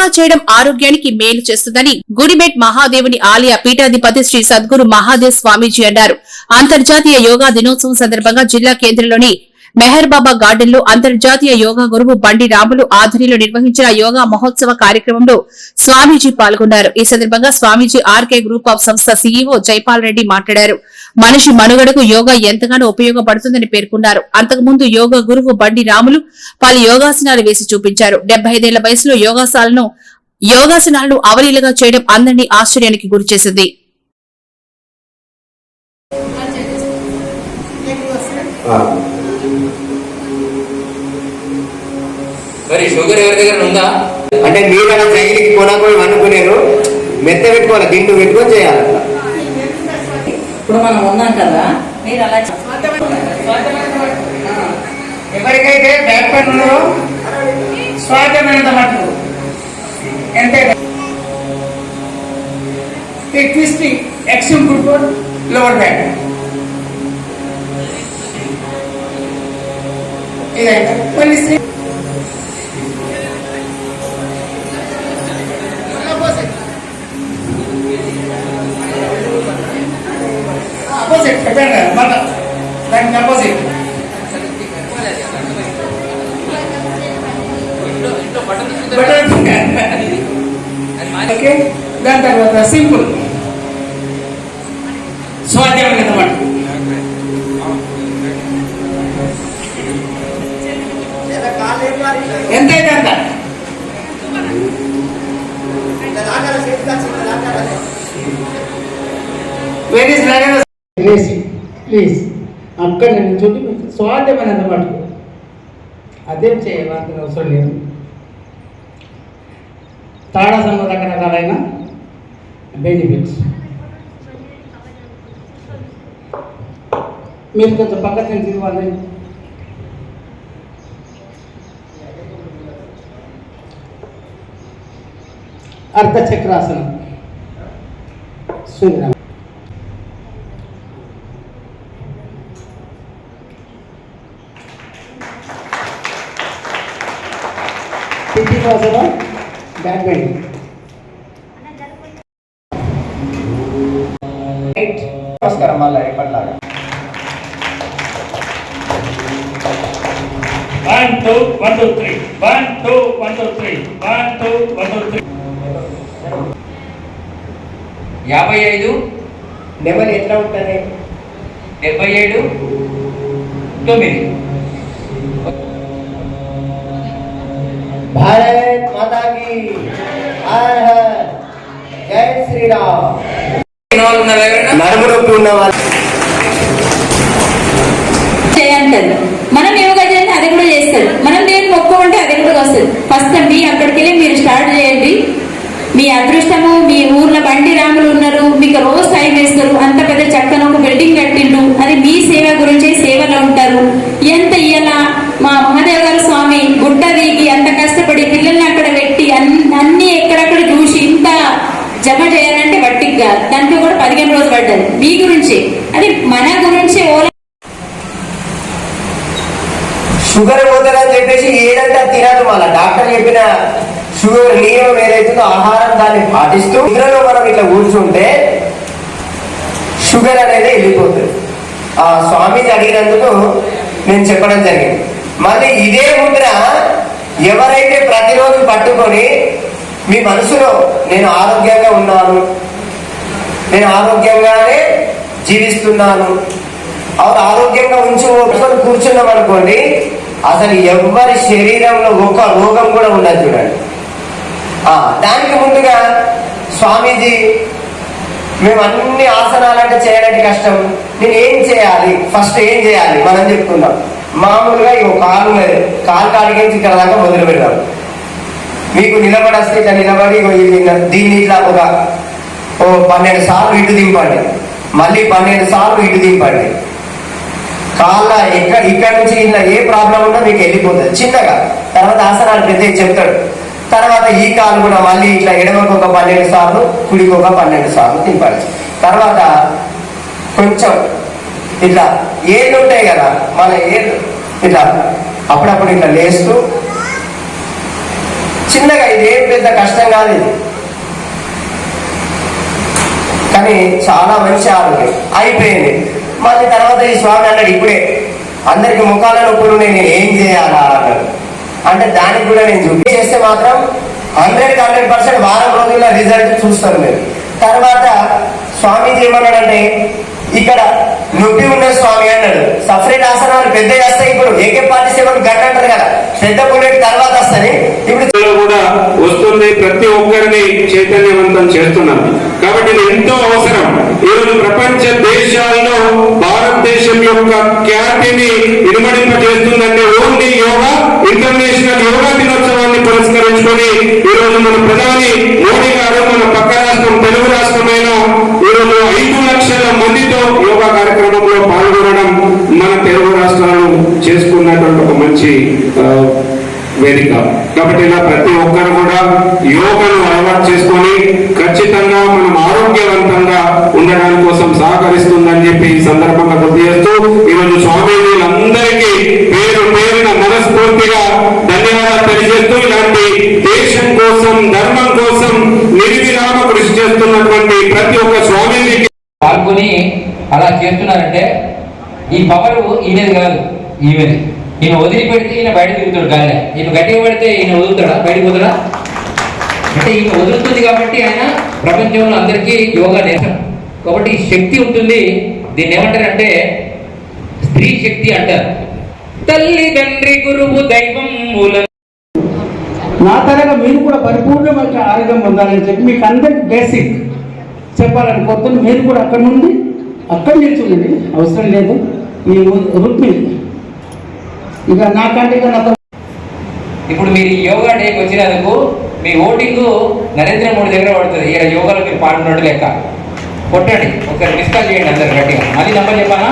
యోగా చేయడం ఆరోగ్యానికి మేలు చేస్తుందని గుడిమెట్ మహాదేవుని ఆలయ పీఠాధిపతి శ్రీ సద్గురు మహాదేవ్ స్వామీజీ అన్నారు. అంతర్జాతీయ యోగా దినోత్సవం సందర్భంగా జిల్లా కేంద్రంలోని మెహర్ బాబా గార్డెన్లో అంతర్జాతీయ యోగా గురువు బండి రాములు ఆధ్వర్యంలో నిర్వహించిన యోగా మహోత్సవ కార్యక్రమంలో స్వామీజీ పాల్గొన్నారు. ఈ సందర్భంగా స్వామీజీ ఆర్కే గ్రూప్ ఆఫ్ సంస్థ సీఈఓ జైపాల్ రెడ్డి మాట్లాడారు. మనిషి మనుగడకు యోగా ఎంతగానో ఉపయోగపడుతుందని పేర్కొన్నారు. అంతకుముందు యోగా గురువు బండి రాములు పలు యోగాసనాలు వేసి చూపించారు. డెబ్బై ఐదేళ్ళ వయసులో యోగాసాలను యోగాసనాలను అవలీలగా చేయడం అందరినీ ఆశ్చర్యానికి గురిచేసింది. మరి షుగర్ ఎవరి దగ్గర ఉందా? అంటే మీరు అలా జైలుకి కొనకొని అనుకునేరు మెత్త పెట్టుకోవాలి దిండు పెట్టుకొని చేయాలి. ఇప్పుడు మనం ఉన్నాం కదా మీరు అలా ఎవరికైతే బ్యాక్ పెయిన్ ఉన్నదో స్వాధీనమైనంత మటుకు అంటే twisting extreme football lower back ఇదైతే. మళ్ళీ అపోజిట్ చెప్పాను కదా మళ్ళా దానికి అపోజిట్ ఓకే దాని తర్వాత సింపుల్ స్వాధ్యాయం అన్నమాట ఎంతైతే అంత? వెరీ రేసి ప్లీజ్. అక్కడ నేను చూపి స్వార్థమైనంత మటుకు. అదేం చేయవలసిన అవసరం లేదు. తాడా తాడాసంలో రకరకాలైన బెనిఫిట్స్ మీరు కొంచెం పక్క తెలిసి ఇవ్వాలి అర్ధచక్రాసనం. సూర్యనారాయణ పిటి వాసన బ్యాక్ బెండింగ్ నమస్కారం మళ్ళీ ఎప్పటిలాగా One, two, one, two, three. One, two, one, two, three. One, two, one, two, three. యాభై ఐదు నెమలి ఎట్లా ఉంటుంది డెబ్బై ఏడు తొమ్మిది भारत माता की। हर हर। जय श्री राम ఉన్న వాళ్ళు చేయంటారు. మనం యోగా చేస్తే అది కూడా చేస్తారు. మనం దేని మొక్కుకుంటే అది కూడా వస్తుంది. ఫస్ట్ మీ అక్కడికి వెళ్ళి మీరు స్టార్ట్ చేయండి. మీ అదృష్టము మీ ఊర్లో బండి రాములు ఉన్నారు మీకు రోజు టైం వేస్తారు. అంత పెద్ద చక్కన ఒక బిల్డింగ్ కట్టిండు అది మీ సేవ గురించి సేవలో ఉంటారు ఎంత ఇయ్యాల మా మహాదేవ్ గారు స్వామి గుట్ట దిగి అంత కష్టపడి పిల్లల్ని అక్కడ పెట్టి అన్ని అన్ని ఎక్కడక్కడ చూసి ఇంత జమ చేయాలంటే వట్టిగా దాంట్లో కూడా పదిహేను రోజులు పడ్డది మీ గురించి. అది మన గురించి ఓలా షుగర్ పోతుందని చెప్పేసి ఏదంతా తినదు మళ్ళీ డాక్టర్ చెప్పిన షుగర్ నియమం ఏదైతుందో ఆహారం దాన్ని పాటిస్తూ నిద్రలో మనం ఇట్లా కూర్చుంటే షుగర్ అనేది వెళ్ళిపోతుంది. ఆ స్వామిని అడిగినందుకు నేను చెప్పడం జరిగింది. మళ్ళీ ఇదే ముద్ర ఎవరైతే ప్రతిరోజు పట్టుకొని మీ మనసులో నేను ఆరోగ్యంగా ఉన్నాను నేను ఆరోగ్యంగానే జీవిస్తున్నాను. అవును ఆరోగ్యంగా ఉంచి ఒప్పుకొని కూర్చున్నాం అనుకోండి అసలు ఎవరి శరీరంలో ఒక రోగం కూడా ఉండదు చూడండి. ఆ, దానికి ముందుగా స్వామీజీ మేము అన్ని ఆసనాలంటే చేయడానికి కష్టం. నేను ఏం చేయాలి? ఫస్ట్ ఏం చేయాలి? మనం చెప్పుకుందాం మామూలుగా ఈ కాలు కాలు కాడికి ఇక్కడ దాకా మొదలు పెడదాం. మీకు నిలబడస్తే ఇట్లా నిలబడి దీన్ని ఇట్లా ఒక ఓ పన్నెండు సార్లు ఇటు దింపండి. మళ్ళీ పన్నెండు సార్లు ఇటు దింపండి. కాళ్ళ ఎక్కడ ఇక్కడ నుంచి ఇలా ఏ ప్రాబ్లం ఉన్నా మీకు వెళ్ళిపోతుంది. చిన్నగా. తర్వాత ఆసనాలు పెద్ద చెప్తాడు. తర్వాత ఈ కాలు కూడా మళ్ళీ ఇట్లా ఎడమకు ఒక పన్నెండు సార్లు కుడికి ఒక పన్నెండు సార్లు దింపాలి తర్వాత కొంచెం ఇట్లా ఏళ్ళు ఉంటాయి కదా మన ఏళ్ళు ఇట్లా అప్పుడప్పుడు ఇట్లా లేస్తూ చిన్నగా ఇదేం పెద్ద కష్టం కాదు ఇది. కానీ చాలా మంచి ఆరోగ్యం. అయిపోయింది. మళ్ళీ తర్వాత ఈ స్వామి అన్నాడు ఇప్పుడే అందరికి ముఖాల నొప్పులు నేను ఏం చేయాలా? అన్నాడు. అంటే దానికి కూడా నేను చూపి చేస్తే మాత్రం హండ్రెడ్ హండ్రెడ్ పర్సెంట్ వారం రోజుల్లో రిజల్ట్ చూస్తాను మీరు. తర్వాత స్వామీజీ ఏమన్నాడంటే ఇక్కడ నొప్పి ఉన్న స్వామి అన్నాడు. సపరేట్ ఆసనాలు పెద్ద చేస్తే ఇప్పుడు ఏకే పార్టీ సేవలు గంట అంటారు కదా. పెద్ద బుల్లెట్ తర్వాత వస్తుంది. ఇప్పుడు కూడా వస్తుంది ప్రతి ఒక్కరిని చైతన్యవంతం చేస్తున్నారు కాబట్టి ఇది ఎంతో అవసరం. ఈరోజు ప్రపంచ దేశాల్లో భారతదేశం యొక్క ఖ్యాతిని ఇనుమడింపజేస్తుందంటే ఓన్లీ యోగా ఇంటర్నేషనల్ యోగా దినోత్సవాన్ని పురస్కరించుకొని ఈరోజు మన ప్రధాని మోడీ గారు మన పక్క రాష్ట్రం తెలుగు రాష్ట్రమైన ఈరోజు ఐదు లక్షల మందితో యోగా కార్యక్రమంలో పాల్గొనడం మన తెలుగు రాష్ట్రాలు చేసుకున్నటువంటి ఒక మంచి వేదిక. కాబట్టి ఇలా ప్రతి ఒక్కరు కూడా యోగను అలవాటు చేసుకొని ఖచ్చితంగా నిర్విరామ కృషి చేస్తున్నటువంటి ప్రతి ఒక్క స్వామిని పాల్గొని అలా చేస్తున్నారంటే ఈ పవర్ ఈయనది కాదు ఈమెది. ఈయన వదిలిపెడితే ఈయన బయట తిరుగుతాడు గాలి ఈయన గట్టిగా పడితే ఈయన వదులుతాడా? బయటకు వదలడా అంటే ఈయన వదులుతుంది కాబట్టి ఆయన ప్రపంచంలో అందరికీ యోగా నేర్చాం కాబట్టి ఈ శక్తి ఉంటుంది. దీన్ని ఏమంటారంటే స్త్రీ శక్తి అంటారు. తల్లి తండ్రి గురువు దైవం మూలం నా తరగా మీరు కూడా పరిపూర్ణమైన ఆరోగ్యం పొందాలని చెప్పి మీకు అందరికి బేసిక్ చెప్పాలని కోరుతున్నాను మీరు కూడా అక్కడ నుండి అక్కడ నిల్చుండండి. అవసరం లేదు. మీ రుక్మిణి ఇక నాకంటే ఇక ఇప్పుడు మీరు యోగా డేకి వచ్చినందుకు మీ ఓటింగ్ నరేంద్ర మోడీ దగ్గర పడుతుంది. ఇక్కడ యోగాలో మీరు పాల్గొన్నట్టు లెక్క. కొట్టండి. ఒకసారి మిస్ కాల్ చేయండి అందరు గట్టిగా. మళ్ళీ నంబర్ చెప్పానా?